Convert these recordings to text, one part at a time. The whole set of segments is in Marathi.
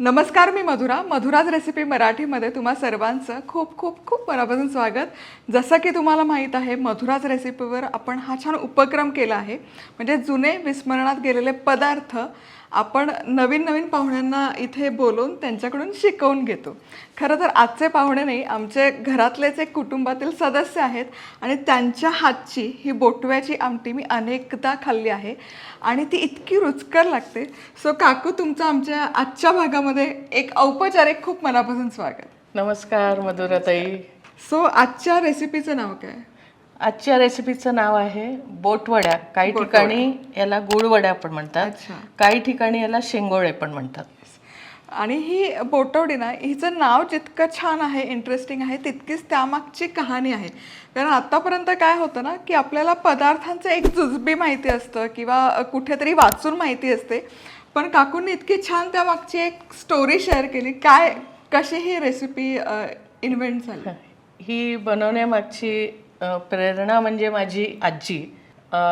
नमस्कार मी मधुरा. मधुराज रेसिपी मराठीमध्ये तुम्हा सर्वांचं खूप खूप खूप मनापासून स्वागत. जसं की तुम्हाला माहीत आहे मधुराज रेसिपीवर आपण हा छान उपक्रम केला आहे. म्हणजे जुने विस्मरणात गेलेले पदार्थ आपण नवीन नवीन पाहुण्यांना इथे बोलवून त्यांच्याकडून शिकवून घेतो. खरं तर आजचे पाहुणे नाही आमचे घरातलेच एक कुटुंबातील सदस्य आहेत आणि त्यांच्या हातची ही बोटव्याची आमटी मी अनेकदा खाल्ली आहे आणि ती इतकी रुचकर लागते. सो काकू तुमचं आमच्या आजच्या भागामध्ये एक औपचारिक खूप मनापासून स्वागत. नमस्कार मधुराताई. सो आजच्या रेसिपीचं नाव काय? आजच्या रेसिपीचं नाव आहे बोटवड्या. काही ठिकाणी याला गुळवड्या पण म्हणतात. काही ठिकाणी याला शेंगोळे पण म्हणतात. आणि ही बोटवडी ना हिचं नाव जितकं छान आहे इंटरेस्टिंग आहे तितकीच त्यामागची कहाणी आहे. कारण आतापर्यंत काय होतं ना की आपल्याला पदार्थांचं एक जुजबी माहिती असतं किंवा कुठेतरी वाचून माहिती असते. पण काकूंनी इतकी छान त्यामागची एक स्टोरी शेअर केली. काय कशी ही रेसिपी इन्व्हेंट झाली? ही बनवण्यामागची प्रेरणा म्हणजे माझी आजी.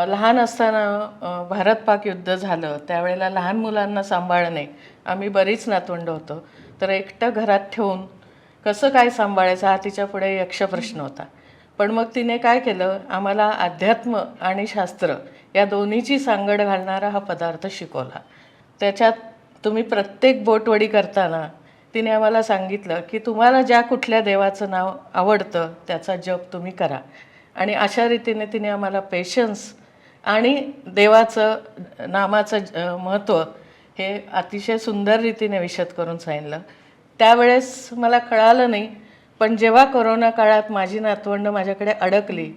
लहान असताना भारत पाक युद्ध झालं. त्यावेळेला लहान मुलांना सांभाळणे आम्ही बरीच नातवंड होतो. तर एकटं घरात ठेवून कसं काय सांभाळायचं हा तिच्या पुढे यक्ष प्रश्न होता. पण मग तिने काय केलं? आम्हाला अध्यात्म आणि शास्त्र या दोन्हीची सांगड घालणारा हा पदार्थ शिकवला. त्याच्यात तुम्ही प्रत्येक बोटवडी करताना तिने आम्हाला सांगितलं की तुम्हाला ज्या कुठल्या देवाचं नाव आवडतं त्याचा जप तुम्ही करा. आणि अशा रीतीने तिने आम्हाला पेशन्स आणि देवाचं नामाचं महत्त्व हे अतिशय सुंदर रीतीने विशद करून सांगितलं. त्यावेळेस मला कळालं नाही पण जेव्हा कोरोना काळात माझी नातवंड माझ्याकडे अडकली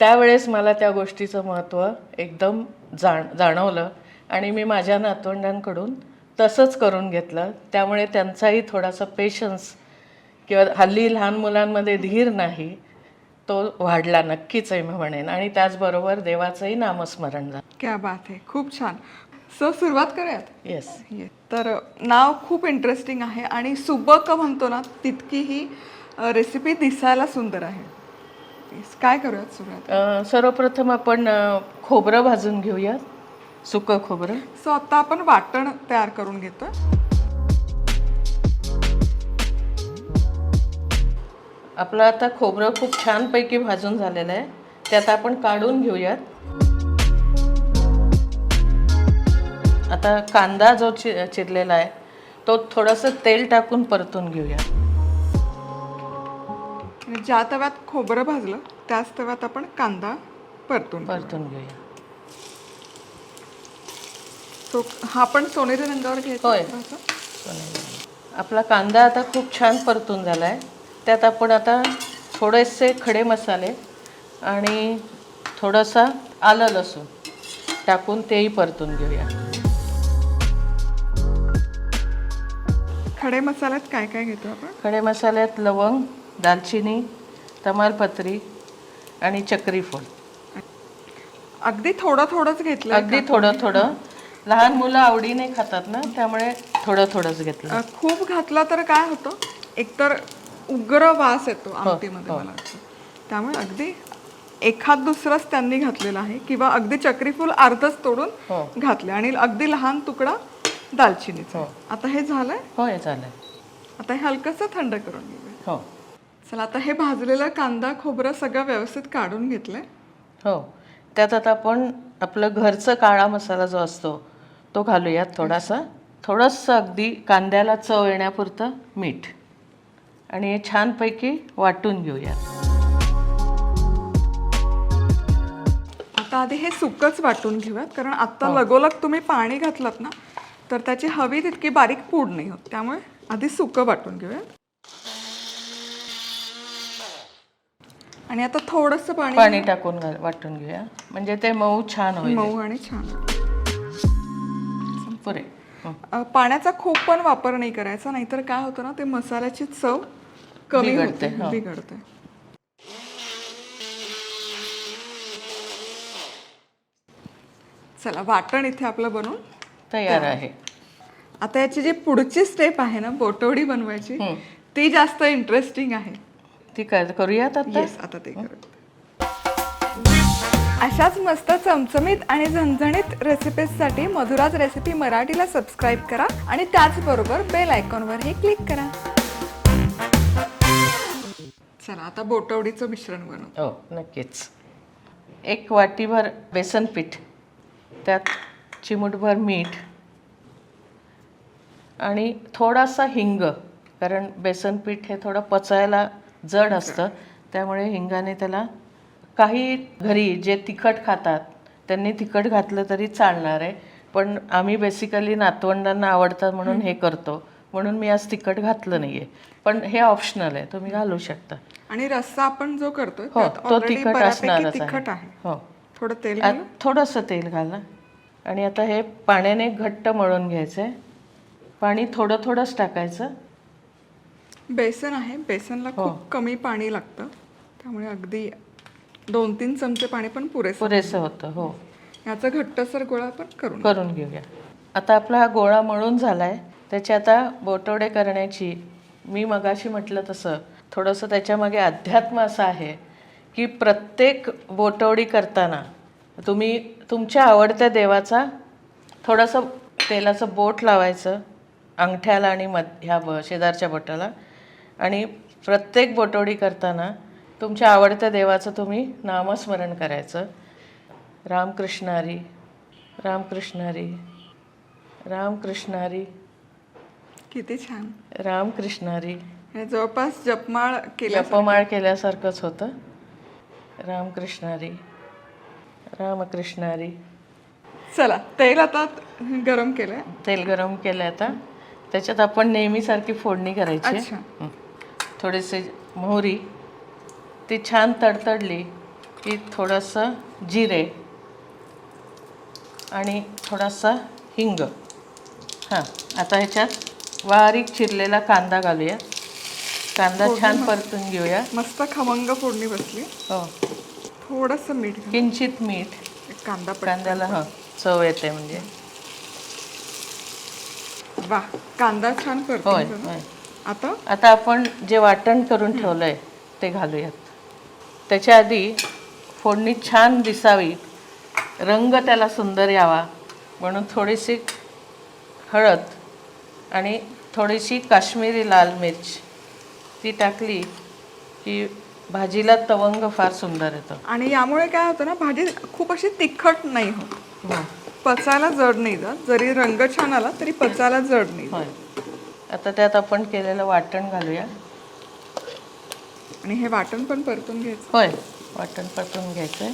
त्यावेळेस मला त्या गोष्टीचं महत्त्व एकदम जाण जाणवलं. आणि मी माझ्या नातवंडांकडून तसंच करून घेतलं. त्यामुळे त्यांचाही थोडासा पेशन्स किंवा हल्ली लहान मुलांमध्ये धीर नाही तो वाढला नक्कीच आहे मी म्हणेन. आणि त्याचबरोबर देवाचंही नामस्मरण झालं. क्या बात आहे. खूप छान. सो सुरुवात करूयात? येस ये. तर नाव खूप इंटरेस्टिंग आहे आणि सुबक म्हणतो ना तितकी ही रेसिपी दिसायला सुंदर आहे. काय करूयात सुरुवात? सर्वप्रथम आपण खोबरं भाजून घेऊयात. सुकं खोबरं. सो आता आपण वाटण तयार करून घेतोय. आपलं आता खोबरं खूप छानपैकी भाजून झालेलं आहे. त्यात आपण काढून घेऊयात. आता कांदा जो चि चिरलेला आहे तो थोडंसं तेल टाकून परतून घेऊया. ज्या तव्यात खोबरं भाजलं त्याच तव्यात आपण कांदा परतून परतून घेऊया. हा पण सोनेरी रंगावर घ्यायचा होय. थोडासा. आपला कांदा आता खूप छान परतून झाला आहे त्यात आपण आता थोडेसे खडे मसाले आणि थोडासा आलं लसूण टाकून तेही परतून घेऊया. खडे मसाल्यात काय काय घेतो आपण? खडे मसाल्यात लवंग दालचिनी तमालपत्री आणि चक्री फूल अगदी थोडं थोडंच घेतलं अगदी थोडं थोडं. लहान मुलं आवडीने खातात ना त्यामुळे थोडं थोडंच घेतलं. अ, खूप घातला तर काय होतं? एकतर उग्र वास येतो आमटीमध्ये मला वाटतं. त्यामुळे अगदी एखाद दुसरंच त्यांनी घातलेलं आहे किंवा अगदी चक्रीफूल अर्धच तोडून हो. घातले. आणि अगदी लहान तुकडा दालचिनीचा. हो. आता हे झालंय? होय आता हे हलकंसं थंड करून घेऊया. हो. चला आता हे भाजलेलं कांदा खोबरं सगळं व्यवस्थित काढून घेतलंय. हो. त्यात आता आपण आपलं घरचं काळा मसाला जो असतो तो घालूयात थोडासा. थोडंसं अगदी कांद्याला चव येण्यापुरतं मीठ. आणि हे छानपैकी वाटून घेऊयात. आता आधी हे सुकच वाटून घेऊयात कारण आता लगोलग तुम्ही पाणी घातलात ना तर त्याची हवी तितकी बारीक पूड नाही होत. त्यामुळे आधी सुकं वाटून घेऊयात. आणि आता थोडंसं पाणी पाणी टाकून घाल वाटून घेऊया. म्हणजे ते मऊ छान होईल. मऊ आणि छान अ, पाण्याचा खूप पण वापर नाही करायचा नाहीतर काय होतं ना ते मसाल्याची चव कमी होते हो. बिघडते. चला वाटण इथे आपलं बनवून तयार आहे. आता याची जी पुढची स्टेप आहे ना बोटवडी बनवायची. ती जास्त इंटरेस्टिंग आहे. ती करूयात आता? ते करू अशाच मस्त चमचमीत आणि झणझणीत रेसिपीजसाठी मधुराज रेसिपी मराठीला सबस्क्राईब करा आणि त्याचबरोबर बेल आयकॉनवरही क्लिक करा. चला आता बोटवडीचं मिश्रण बनवू. हो नक्कीच. एक वाटीभर बेसन पीठ त्यात चिमूटभर मीठ आणि थोडासा हिंग कारण बेसन पीठ हे थोडं पचायला जड. असतं त्यामुळे हिंगाने त्याला काही घरी जे तिखट खातात त्यांनी तिखट घातलं तरी चालणार आहे. पण आम्ही बेसिकली नातवंडांना आवडतात म्हणून हे करतो. म्हणून मी आज तिखट घातलं नाहीये. पण हे ऑप्शनल आहे. तुम्ही घालू शकता. आणि रस्सा आपण जो करतोय हो तो तिखट असणारच तिखट आहे. हो. थोडं तेल? थोडंसं तेल घाला. आणि आता हे पाण्याने घट्ट मळून घ्यायचं आहे पाणी थोडं थोडंच टाकायचं. बेसन आहे. बेसनला हो. खूप कमी पाणी लागतं. त्यामुळे अगदी दोन तीन चमचे पाणी पण पुरेसं पुरेसं होतं. हो. याचा घट्टसर गोळा आपण करून करून घेऊया. आता आपला हा गोळा मळून झाला आहे त्याचे आता बोटवडे करण्याची मी मगाशी म्हटलं तसं थोडंसं त्याच्यामागे अध्यात्म असं आहे की प्रत्येक बोटवडी करताना तुम्ही तुमच्या आवडत्या देवाचा थोडंसं तेलाचं बोट लावायचं अंगठ्याला आणि मध ह्या ब शेजारच्या बोटाला. आणि प्रत्येक बोटवडी करताना तुमच्या आवडत्या देवाचं तुम्ही नामस्मरण करायचं. रामकृष्णारी रामकृष्णारी रामकृष्णारी. किती छान. रामकृष्णारी. हे जवळपास जपमाळ केल्या जपमाळ केल्यासारखंच होतं. रामकृष्णारी रामकृष्णारी. चला तेल आता गरम केलंय. तेल गरम केलं आता. त्याच्यात आपण नेहमीसारखी फोडणी करायची. हं. थोडेसे मोहरी. ती छान तडतडली की थोडंसं जिरे आणि थोडासा हिंग. हां आता ह्याच्यात बारीक चिरलेला कांदा घालूया. कांदा छान परतून घेऊया. मस्त खमंग फोडणी बसली. हो. थोडंसं मीठ. किंचित मीठ. कांदा कांद्याला हां चव येते म्हणजे. वा कांदा छान. होय. आता? आता आपण जे वाटण करून ठेवलंय ते घालूयात. त्याच्या आधी फोडणी छान दिसावी. रंग त्याला सुंदर यावा. म्हणून थोडीशी हळद आणि थोडीशी काश्मीरी लाल मिर्च ती टाकली की भाजीला तवंग फार सुंदर येतो. आणि यामुळे काय होतं ना भाजी खूप अशी तिखट नाही होत. पचायला जड नाही जात. जरी रंग छान आला तरी पचायला जड नाही आता त्यात आपण केलेलं वाटण घालूया. आणि हे वाटण पण परतून घ्यायचं. होय वाटण परतून घ्यायचं आहे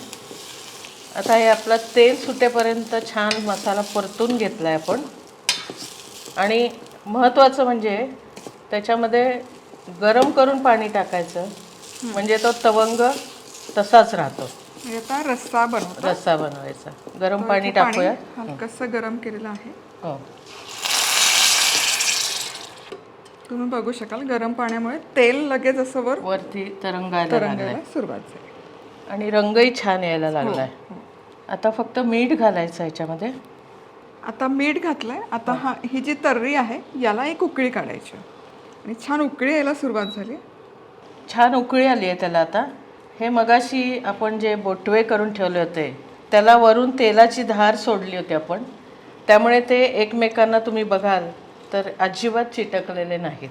आता हे आपलं तेल सुटेपर्यंत छान मसाला परतून घेतला आहे आपण. आणि महत्त्वाचं म्हणजे त्याच्यामध्ये गरम करून पाणी टाकायचं. म्हणजे तो तवंग तसाच राहतो. आता रस्सा बनवतो रस्सा बनवायचा. गरम पाणी टाकूया. हलकस गरम केलेलं आहे. हो. तुम्ही बघू शकाल गरम पाण्यामुळे तेल लगेच असं वर वरती तरंगायला लागलाय. तरंगायला सुरुवात झाली. आणि रंगही छान यायला लागलाय. आता फक्त मीठ घालायचं याच्यामध्ये? आता मीठ घातलंय. आता हा ही जी तर्री आहे याला एक उकळी काढायची. आणि छान उकळी यायला सुरुवात झाली. छान उकळी आली आहे त्याला आता. हे मगाशी आपण जे बोटवे करून ठेवले होते त्याला वरून तेलाची धार सोडली होती आपण. त्यामुळे ते एकमेकांना तुम्ही बघाल. तर अजिबात चिटकलेले नाहीत.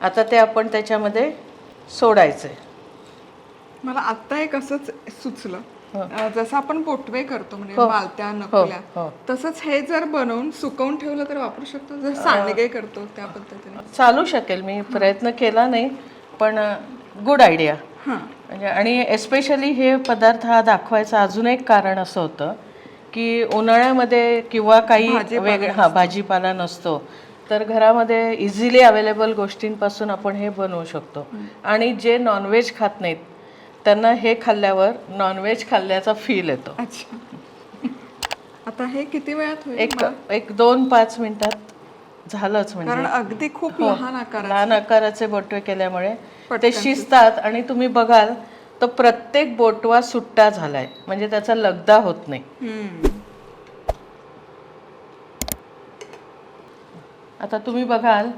आता ते आपण त्याच्यामध्ये सोडायचं आहे मला आता एक असंच सुचलं. हो. अं, जसं आपण बोटवे करतो म्हणजे. मालत्या हो नकल्या हो. तसंच हे जर बनवून सुकवून ठेवलं तर वापरू शकतो? जसं सांडगे करतो त्या पद्धतीने. चालू शकेल. मी प्रयत्न केला नाही पण गुड आयडिया हां. म्हणजे आणि एस्पेशली हे पदार्थ हा दाखवायचं अजून एक कारण असं होतं की उन्हाळ्यामध्ये किंवा काही वेगळं हा भाजीपाला नसतो. तर घरामध्ये इझिली अवेलेबल गोष्टींपासून आपण हे बनवू शकतो. आणि जे नॉनव्हेज खात नाहीत त्यांना हे खाल्ल्यावर नॉनव्हेज खाल्ल्याचा फील येतो. अच्छा. आता हे किती वेळात होईल? एक एक दोन पाच मिनिटात झालंच म्हणजे. कारण अगदी खूप लहान आकार लहान आकाराचे बोटवे केल्यामुळे ते शिजतात आणि तुम्ही बघाल तर प्रत्येक बोटवा सुट्टा झालाय. म्हणजे त्याचा लगदा होत नाही. आता तुम्ही बघाल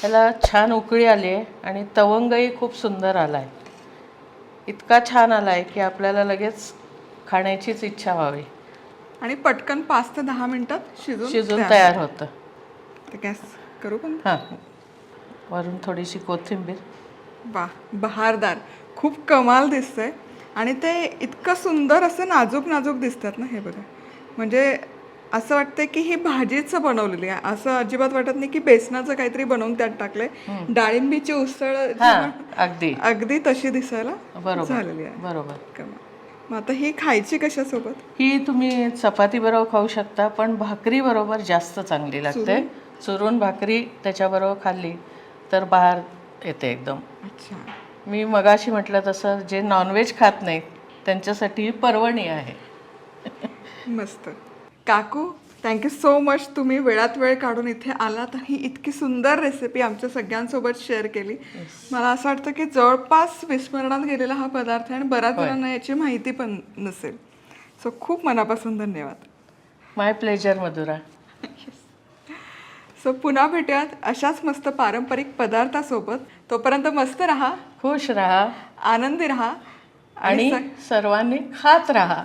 त्याला छान उकळी आली आहे आणि तवंगही खूप सुंदर आला आहे इतका छान आला आहे की आपल्याला लगेच खाण्याचीच इच्छा व्हावी. आणि पटकन पाच ते दहा मिनिटात शिजून शिजून तयार. होतं. तर गॅस करू पण? हां. वरून थोडीशी कोथिंबीर. वा बहारदार. खूप कमाल दिसतंय. आणि ते इतकं सुंदर असं नाजूक नाजूक दिसतात ना हे बघा. म्हणजे असं वाटतंय की ही भाजीच बनवलेली आहे. असं अजिबात वाटत नाही की बेसनाचं काहीतरी बनवून त्यात टाकलंय. डाळिंबीची उसळ अगदी. अगदी तशी दिसायला बरोबर झालेली आहे. बरोबर. मग आता ही खायची कशासोबत? ही तुम्ही चपाती बरोबर खाऊ शकता पण भाकरी बरोबर जास्त चांगली लागते. चुरून? भाकरी त्याच्याबरोबर खाल्ली तर बाहेर येते एकदम. अच्छा. मी मगाशी म्हटलं तसं जे नॉनव्हेज खात नाहीत त्यांच्यासाठी ही पर्वणी आहे. मस्त. काकू थँक्यू सो मच तुम्ही वेळात वेळ काढून इथे आलात आणि ही इतकी सुंदर रेसिपी आमच्या सगळ्यांसोबत शेअर केली. मला असं वाटतं की जवळपास विस्मरणात गेलेला हा पदार्थ आहे आणि बऱ्याच जणांना याची माहिती पण नसेल. सो खूप मनापासून धन्यवाद. माय प्लेजर मधुरा. सो पुन्हा भेटूयात अशाच मस्त पारंपरिक पदार्थासोबत. तोपर्यंत मस्त राहा. खुश राहा. आनंदी राहा. आणि सर्वांनी खात राहा.